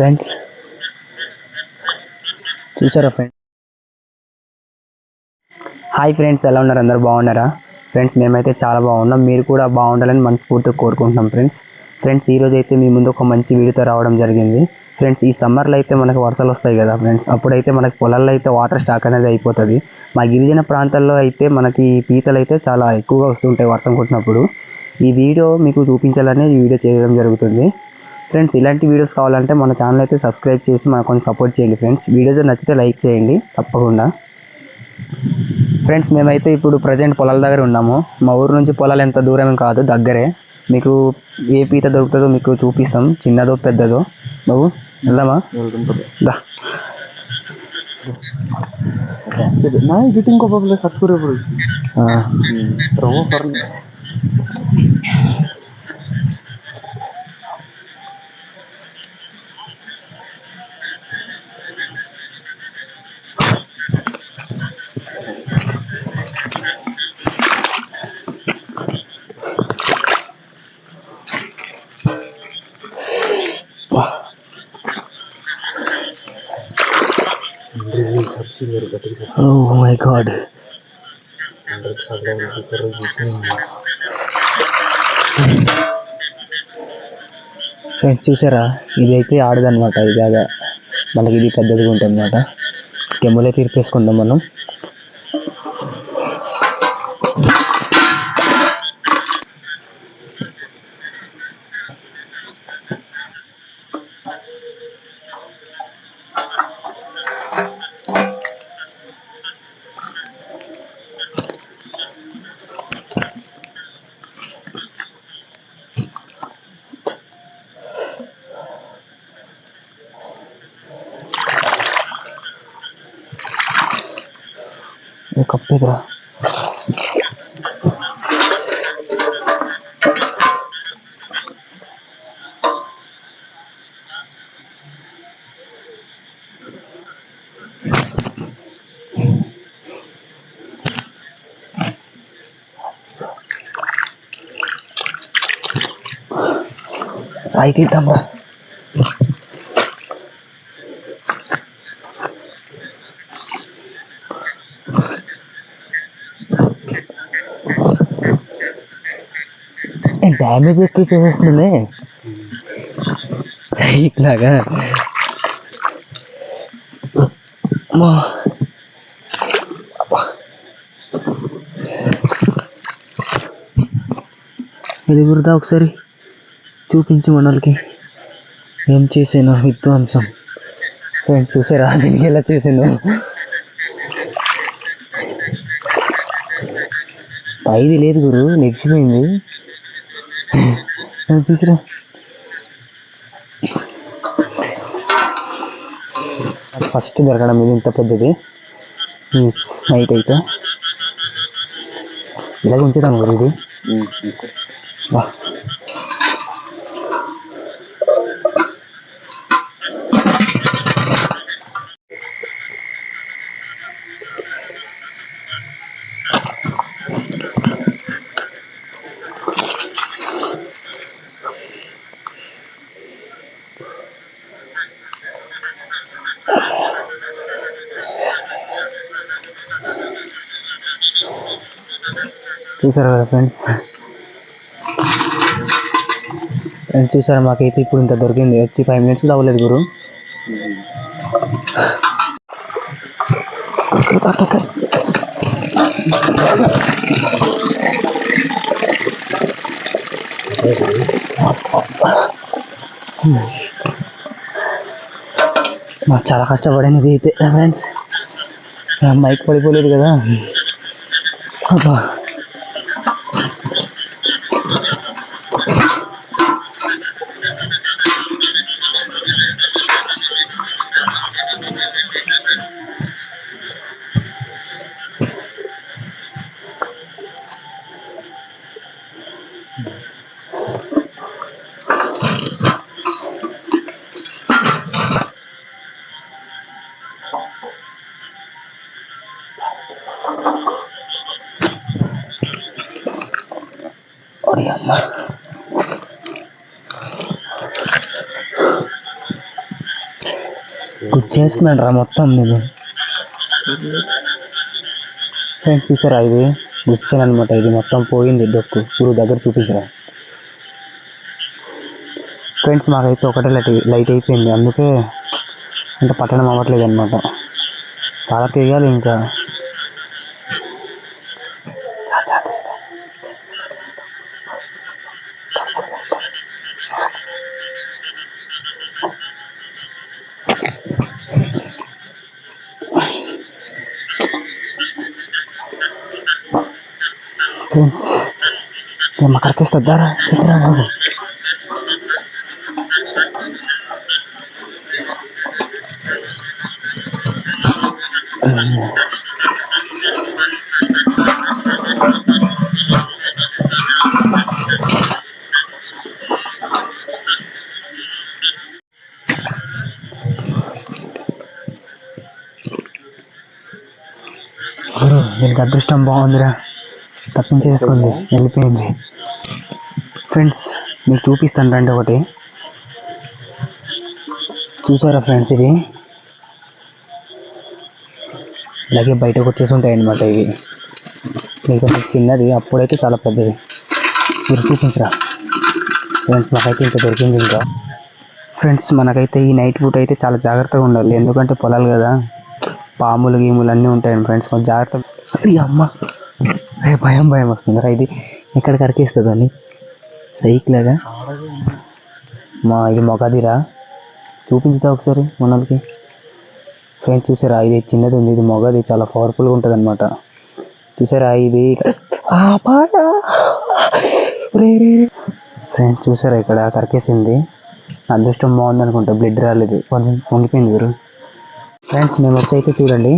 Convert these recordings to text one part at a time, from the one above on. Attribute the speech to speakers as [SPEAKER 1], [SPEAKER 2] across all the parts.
[SPEAKER 1] Friends. చూసారా friends? Hi friends ఎలా ఉన్నారు? అందరు బాగున్నారా? ఫ్రెండ్స్ మేమైతే చాలా బాగున్నాం. మీరు కూడా బాగుండాలని మనస్ఫూర్తిగా కోరుకుంటున్నాం ఫ్రెండ్స్. ఫ్రెండ్స్ ఈ రోజు అయితే మీ ముందు ఒక మంచి వీడియోతో రావడం జరిగింది. ఫ్రెండ్స్ ఈ సమ్మర్లో అయితే మనకు వర్షాలు వస్తాయి కదా ఫ్రెండ్స్. అప్పుడైతే మనకి పొలాల్లో అయితే వాటర్ స్టాక్ అనేది అయిపోతుంది. మా గిరిజన ప్రాంతాల్లో అయితే మనకి పీతలు అయితే చాలా ఎక్కువగా వస్తుంటాయి వర్షం కొట్టినప్పుడు. ఈ వీడియో మీకు చూపించాలని ఈ వీడియో చేయడం జరుగుతుంది. ఫ్రెండ్స్ ఇలాంటి వీడియోస్ కావాలంటే మన ఛానల్ అయితే సబ్స్క్రైబ్ చేసి మనకు కొంచెం సపోర్ట్ చేయండి ఫ్రెండ్స్. వీడియోస్ నచ్చితే లైక్ చేయండి తప్పకుండా. ఫ్రెండ్స్ మేమైతే ఇప్పుడు ప్రజెంట్ పొలాల దగ్గర ఉన్నాము. మా ఊరు నుంచి పొలాలు ఎంత దూరం కాదు దగ్గరే. మీకు ఏ పీత దొరుకుతుందో మీకు చూపిస్తాం. చిన్నదో పెద్దదో. బాబు వెళ్దామా? దా. ఓ మై గాడ్ ఫ్రెండ్స్ చూసారా? ఇది అయితే ఆడదనమాట ఇది బాగా మనకి ఇది పెద్దదిగా ఉంటుంది అనమాట కెమ్ములే తీర్పేసుకుందాం మనం. ఏ కప్పేదిరా రాయి తీద్దాం రా డ్యామేజ్ ఎక్కువ చేసేస్తుంది ఇట్లాగా అమ్మా. అబ్బా. ఇది గురుదా ఒకసారి చూపించు మనోళ్ళకి. ఏం చేసాను విధ్వంసం ఫ్రెండ్స్ చూసారా? దీనికి ఎలా చేసాను? పైది లేదు గురు ఫస్ట్ దొరకడం ఇది ఇంత పెద్దది. నైట్ అయితే. ఇలాగ ఉంచుదాం గురు ఇది. చూసారు కదా ఫ్రెండ్స్? ఫ్రెండ్స్ చూసారా మాకైతే ఇప్పుడు ఇంత దొరికింది. వచ్చి ఫైవ్ మినిట్స్ కూడా అవ్వలేదు గురు. మాకు చాలా కష్టపడింది ఇది అయితే ఫ్రెండ్స్. మైక్ పడిపోలేదు కదా. అబ్బా. ఓడి అమ్మ గుచ్చేస్తున్నాడు రా మొత్తం నేను. ఫ్రెండ్స్ చూసారా ఇది? గుచ్చాను అనమాట ఇది. మొత్తం పోయింది డొక్కు. ఇప్పుడు దగ్గర చూపించరా. ఫ్రెండ్స్ మాకైతే ఒకటే లైట్ లైట్ అయిపోయింది. అందుకే అంటే పట్టణం అవ్వట్లేదు అనమాట చాలా తిరగాలి ఇంకా. అక్కడికి వస్తారా చెట్టురా బాబు గురు దీనికి అదృష్టం బాగుందిరా. తప్పించేసుకుంది వెళ్ళిపోయింది. ఫ్రెండ్స్ మీకు చూపిస్తాను రండి ఒకటి. చూసారా ఫ్రెండ్స్ ఇది? అలాగే బయటకు వచ్చేసి ఉంటాయి అన్నమాట ఇవి. మీకు చిన్నది అప్పుడైతే చాలా పెద్దది. మీరు చూపించరా? ఫ్రెండ్స్ మాకైతే ఇంత దొరికింది ఇంకా. ఫ్రెండ్స్ మనకైతే ఈ నైట్ పూట అయితే చాలా జాగ్రత్తగా ఉండాలి. ఎందుకంటే పొలాలు కదా. పాములు గీములు అన్నీ ఉంటాయండి ఫ్రెండ్స్ కొంచెం జాగ్రత్త అమ్మ. రే భయం భయం వస్తుంది రా ఇది. ఎక్కడ కరికేస్తుంది అని సైకిలాగా? మా ఇది మొగదిరా? చూపించుతా ఒకసారి మనకి ఫ్రెండ్స్ చూసారా? ఇది చిన్నది ఉంది ఇది మొగది చాలా పవర్ఫుల్గా ఉంటుంది అనమాట చూసారా ఇది? ఆ పాట? ఫ్రెండ్స్ చూసారా ఇక్కడ కరికేసింది? అదృష్టం బాగుంది అనుకుంటా బ్లడ్ రాలేదు. కొంచెం పొంగిపోయింది గురు ఫ్రెండ్స్ మేము వచ్చి అయితే చూడండి.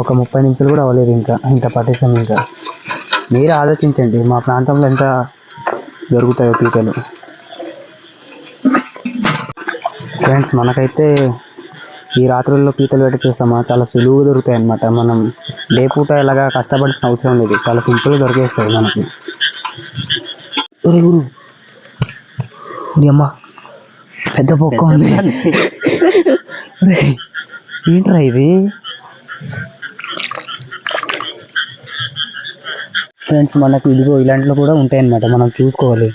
[SPEAKER 1] ఒక ముప్పై నిమిషాలు కూడా అవ్వలేదు ఇంకా ఇంత పట్టేసాం ఇంకా. మీరు ఆలోచించండి మా ప్రాంతంలో ఎంత దొరుకుతాయో పీతలు ఫ్రెండ్స్ మనకైతే ఈ రాత్రుల్లో పీతలు వేట చేస్తామా? చాలా సులువుగా దొరుకుతాయి అన్నమాట మనం డే పూట ఇలాగా కష్టపడాల్సిన అవసరం లేదు. చాలా సింపుల్గా దొరికేస్తాయి మనకి. గురు. నీ అమ్మ. పెద్ద బొక్క ఉంది. ఏంట్రా ఇది? ఫ్రెండ్స్ మనకి ఇదిగో ఇలాంటిలో కూడా ఉంటాయన్నమాట. మనం చూసుకోవాలి.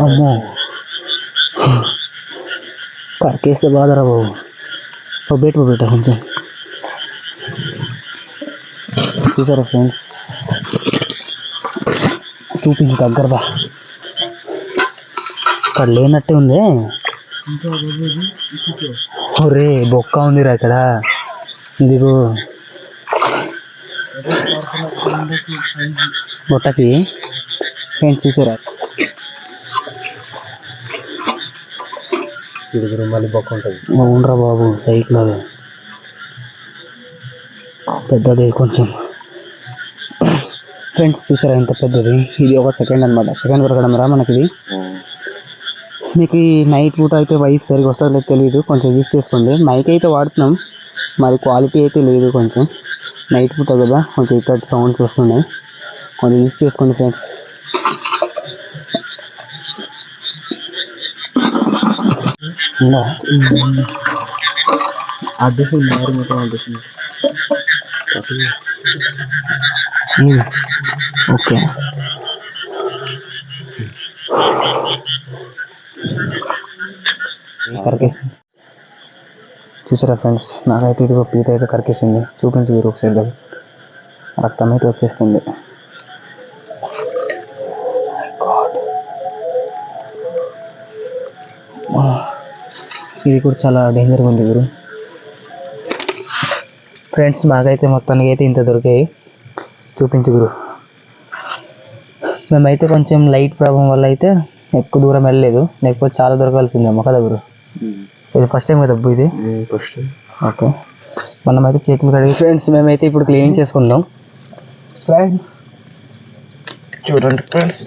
[SPEAKER 1] అమ్మో. కరికేస్తే బాధరా బాబు. పొబ్బేట పొబ్బేట కొంచెం. చూసారా ఫ్రెండ్స్ చూపించు దగ్గర బా ఇక్కడ లేనట్టే ఉంది. ఒరే బొక్క ఉందిరా ఇక్కడ. ఇదిగో. బొట్టకి ఫ్రెండ్స్ చూసారా
[SPEAKER 2] ఇరుగురు మళ్ళీ బొక్క ఉంటుంది.
[SPEAKER 1] అవునరా బాబు సైకిల్ అది. పెద్దది కొంచెం. ఫ్రెండ్స్ చూసారా ఎంత పెద్దది? ఇది ఒక సెకండ్ అనమాట సెకండ్ దొరకడం రా మనకి ఇది మీకు ఈ నైట్ పూట అయితే వయసు సరిగా వస్తుందో తెలియదు కొంచెం అడ్జస్ట్ చేసుకోండి. మైక్ అయితే వాడుతున్నాం. మరి క్వాలిటీ అయితే లేదు కొంచెం. నైట్ పూట కదా? కొంచెం ఇట్లాంటి సౌండ్స్ వస్తున్నాయి. కొంచెం యూస్ చేసుకోండి ఫ్రెండ్స్
[SPEAKER 2] అడ్రస్ మారు మొత్తం అడ్రస్
[SPEAKER 1] ఉమ్, ఓకే కరికేసింది చూసారా ఫ్రెండ్స్? నాకైతే ఇదిగో పీత అయితే కరికేసింది. చూపించి మీరు ఒకసారి దగ్గర రక్తం అయితే వచ్చేస్తుంది. Ah, ఇది కూడా చాలా డేంజర్గా ఉంది గురు. ఫ్రెండ్స్ మాకైతే మొత్తానికి అయితే ఇంత దొరికాయి. చూపించు గురు. మేమైతే కొంచెం లైట్ ప్రాబ్లం వల్ల అయితే ఎక్కువ దూరం వెళ్ళలేదు. లేకపోతే చాలా దొరకాల్సిందే కదా గురు. Hmm. ఇది ఫస్ట్ టైం కదా ఇది?
[SPEAKER 2] ఫస్ట్
[SPEAKER 1] ఓకే మనమైతే చేతులు కడిగి ఫ్రెండ్స్ మేమైతే ఇప్పుడు క్లీనింగ్ చేసుకుందాం.
[SPEAKER 2] ఫ్రెండ్స్ చూడండి ఫ్రెండ్స్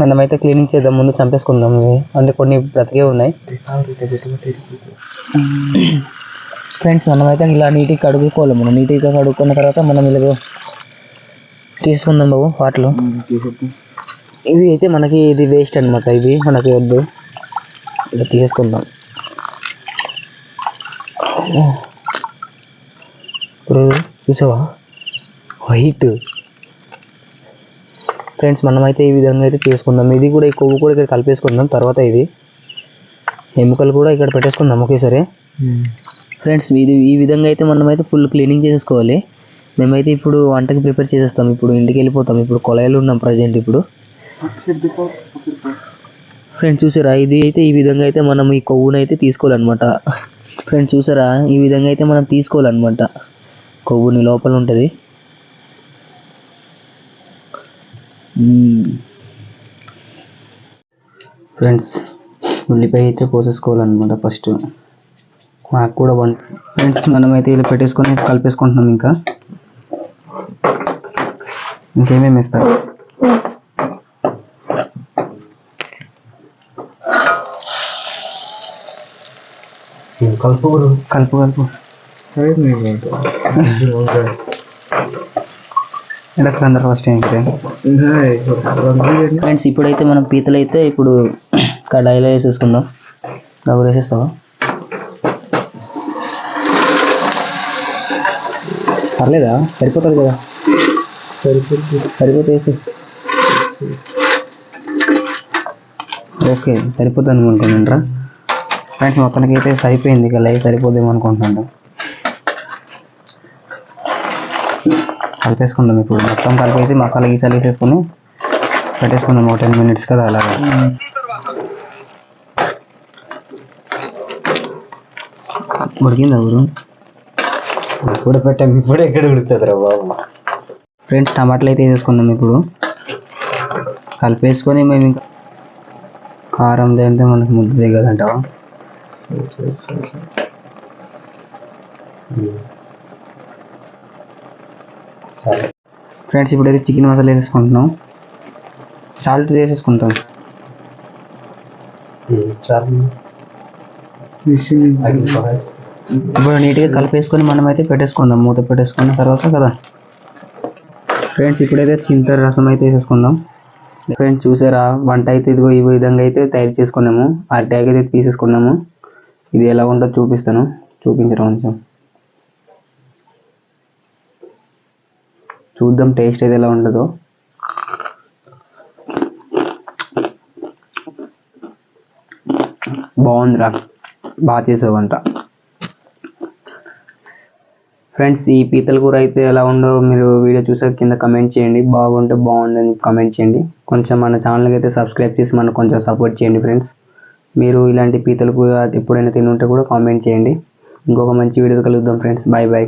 [SPEAKER 1] మనమైతే క్లీనింగ్ చేద్దాం ముందు చంపేసుకుందాం. ఇవి అంటే కొన్ని బ్రతికే ఉన్నాయి. ఫ్రెండ్స్ మనమైతే ఇలా నీట్గా కడుక్కోవాలి. మనం నీట్గా కడుక్కున్న తర్వాత మనం ఇలా తీసుకుందాం బాబు వాటిలో. ఇవి అయితే మనకి ఇది వేస్ట్ అన్నమాట ఇది మనకి వద్దు. ఇలా తీసేసుకుందాం. ఇప్పుడు చూసావా? వైట్ ఫ్రెండ్స్ మనమైతే ఈ విధంగా అయితే చేసుకుందాం. ఇది కూడా ఈ కొవ్వు కూడా ఇక్కడ కలిపేసుకుందాం. తర్వాత ఇది ఎముకలు కూడా ఇక్కడ పెట్టేసుకుందాం ఒకేసారి. ఫ్రెండ్స్ ఇది ఈ విధంగా అయితే మనమైతే ఫుల్ క్లీనింగ్ చేసేసుకోవాలి. మేమైతే ఇప్పుడు వంటకి ప్రిపేర్ చేసేస్తాం. ఇప్పుడు ఇంటికి వెళ్ళిపోతాం. ఇప్పుడు కొలయలు ఉన్నాం ప్రజెంట్ ఇప్పుడు. ఫ్రెండ్స్ చూసారా? ఇది అయితే ఈ విధంగా అయితే మనం ఈ కొవ్వునైతే తీసుకోవాలన్నమాట. ఫ్రెండ్స్ చూసారా? ఈ విధంగా అయితే మనం తీసుకోవాలన్నమాట. కొవ్వుని లోపల ఉంటుంది. ఫ్రెండ్స్ ఉల్లిపాయ అయితే పోసేసుకోవాలన్నమాట ఫస్ట్ మాకు కూడా వన్ ఫ్రెండ్స్ మనమైతే ఇలా పెట్టేసుకొని కలిపేసుకుంటున్నాం ఇంకా. ఇంకేమేమి ఇస్తారు
[SPEAKER 2] కలుపు
[SPEAKER 1] కలుపు కలుపు. అందరు ఫస్ట్ ఫ్రెండ్స్ ఇప్పుడైతే మనం పీతలు అయితే ఇప్పుడు కడాయిలో వేసేసుకుందాం. డబ్బులు వేసేస్తావా? పర్లేదా? సరిపోతుంది కదా? సరిపోతే వేసి ఓకే సరిపోతుంది అనుకుంటున్నాను ఫ్రెండ్స్ మొత్తానికి అయితే సరిపోయింది. ఇక లైవ్ సరిపోదేమో అనుకుంటున్నాను. కలిపేసుకుందాం ఇప్పుడు. మొత్తం కలిపేసి మసాలా గీసాలు వేసేసుకొని పెట్టేసుకుందాం. ఒక టెన్ మినిట్స్ కదా అలాగా. ఉడికిందా ఊరు?
[SPEAKER 2] ఇప్పుడు పెట్టాం. ఇప్పుడు ఎక్కడ ఉడుతుంది రా బాబు?
[SPEAKER 1] ఫ్రెండ్స్ టమాటాలు అయితే వేసేసుకుందాం ఇప్పుడు. కలిపేసుకొని మేము ఇంకా కారం లేదంటే మనకు ముద్ద దిగదంటావా
[SPEAKER 2] సరే
[SPEAKER 1] ఫ్రెండ్స్ ఇప్పుడైతే చికెన్ మసాలా వేసేసుకుంటున్నాం. సాల్ట్ వేసేసుకుంటాం ఇప్పుడు నీట్గా కలిపేసుకొని మనం అయితే పెట్టేసుకుందాం. మూత పెట్టేసుకున్న తర్వాత కదా. ఫ్రెండ్స్ ఇప్పుడైతే చింతర రసం అయితే వేసేసుకుందాం. ఫ్రెండ్స్ చూసారా? వంట అయితే ఇదిగో ఈ విధంగా అయితే తయారు చేసుకున్నాము. ఆ ట్యాగ్ అయితే తీసేసుకున్నాము. ఇది ఎలా ఉందో చూపిస్తాను. చూపించడం కొంచెం? చూద్దాం టేస్ట్ అయితే ఎలా ఉండదో బాగుందిరా. బాగా చేసావు ఫ్రెండ్స్ ఈ పీతల కూర అయితే ఎలా ఉందో మీరు వీడియో చూసాక కింద కమెంట్ చేయండి. బాగుంటే బాగుందని కమెంట్ చేయండి. కొంచెం మన ఛానల్కి అయితే సబ్స్క్రైబ్ చేసి మనకు కొంచెం సపోర్ట్ చేయండి ఫ్రెండ్స్ మీరు ఇలాంటి పీతల కూర ఎప్పుడైనా తిని ఉంటే కూడా కామెంట్ చేయండి. ఇంకొక మంచి వీడియో కలుద్దాం ఫ్రెండ్స్ బాయ్ బాయ్